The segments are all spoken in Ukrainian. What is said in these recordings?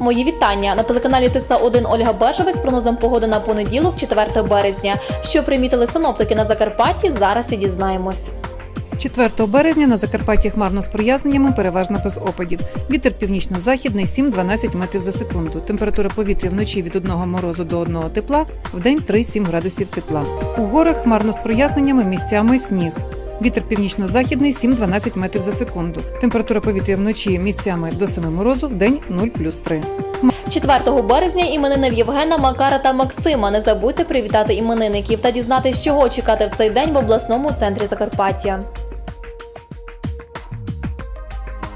Мої вітання на телеканалі Тиса 1 Ольга Бежевець з прогнозом погоди на понеділок, 4 березня. Що примітили синоптики на Закарпатті, зараз і дізнаємось. 4 березня на Закарпатті хмарно з проясненнями, переважно без опадів. Вітер північно-західний 7-12 метрів за секунду. Температура повітря вночі від 1 морозу до 1 тепла, вдень 3-7 градусів тепла. У горах хмарно з проясненнями, місцями сніг. Вітер північно-західний 7-12 метрів за секунду. Температура повітря вночі місцями до 7 морозу, вдень 0 плюс 3. 4 березня іменини в Євгена, Макара та Максима. Не забудьте привітати іменинників та дізнатись, чого чекати в цей день в обласному центрі Закарпаття.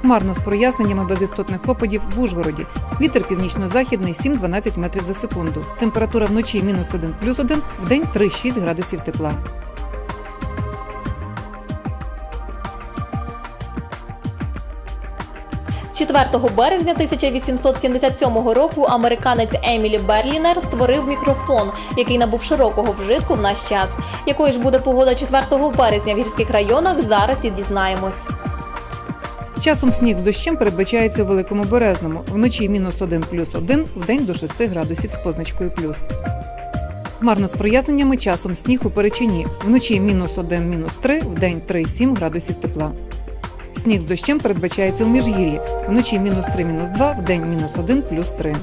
Хмарно з проясненнями без істотних опадів в Ужгороді. Вітер північно-західний 7-12 метрів за секунду. Температура вночі мінус 1 плюс 1, вдень 3-6 градусів тепла. – 4 березня 1877 року американець Емілі Берлінер створив мікрофон, який набув широкого вжитку в наш час. Якою ж буде погода 4 березня в гірських районах, зараз і дізнаємось. Часом сніг з дощем передбачається у Великому Березному. Вночі мінус 1 плюс 1, вдень до 6 градусів з позначкою плюс. Хмарно з проясненнями часом сніг у Перечині. Вночі мінус 1, мінус 3, вдень 3-7 градусів тепла. Сніг з дощем передбачається у Міжгір'ї. Вночі мінус 3, мінус 2, вдень мінус 1, плюс 3.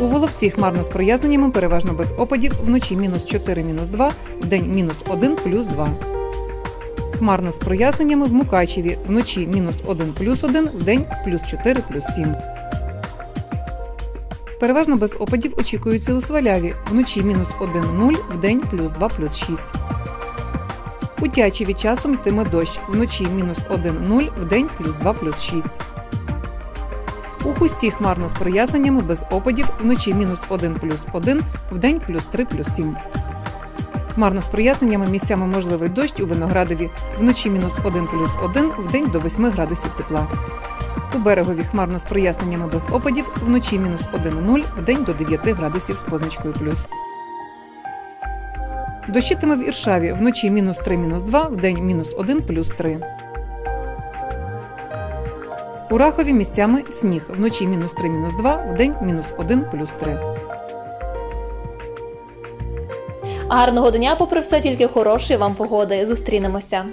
У Воловці хмарно з проясненнями, переважно без опадів, вночі мінус 4, мінус 2, вдень мінус 1, плюс 2. Хмарно з проясненнями в Мукачеві. Вночі мінус 1 плюс 1, вдень плюс 4 плюс 7. Переважно без опадів очікується у Сваляві. Вночі мінус 1 0, вдень плюс 2 плюс 6. У Тячеві часом йтиме дощ. Вночі мінус 1 0, вдень плюс 2 плюс 6. У Хусті хмарно з проясненнями без опадів. Вночі мінус 1 плюс 1, вдень плюс 3 плюс 7. Хмарно з проясненнями місцями можливий дощ у Виноградові. Вночі мінус 1 плюс 1, вдень до 8 градусів тепла. У берегові хмарно з проясненнями без опадів. Вночі мінус 1 0, вдень до 9 градусів з позначкою плюс. Дощитиме в Іршаві. Вночі мінус 3 мінус 2, вдень мінус 1 плюс 3. У Рахові місцями сніг. Вночі мінус 3 мінус 2, вдень мінус 1 плюс 3. Гарного дня, попри все, тільки хорошої вам погоди. Зустрінемося.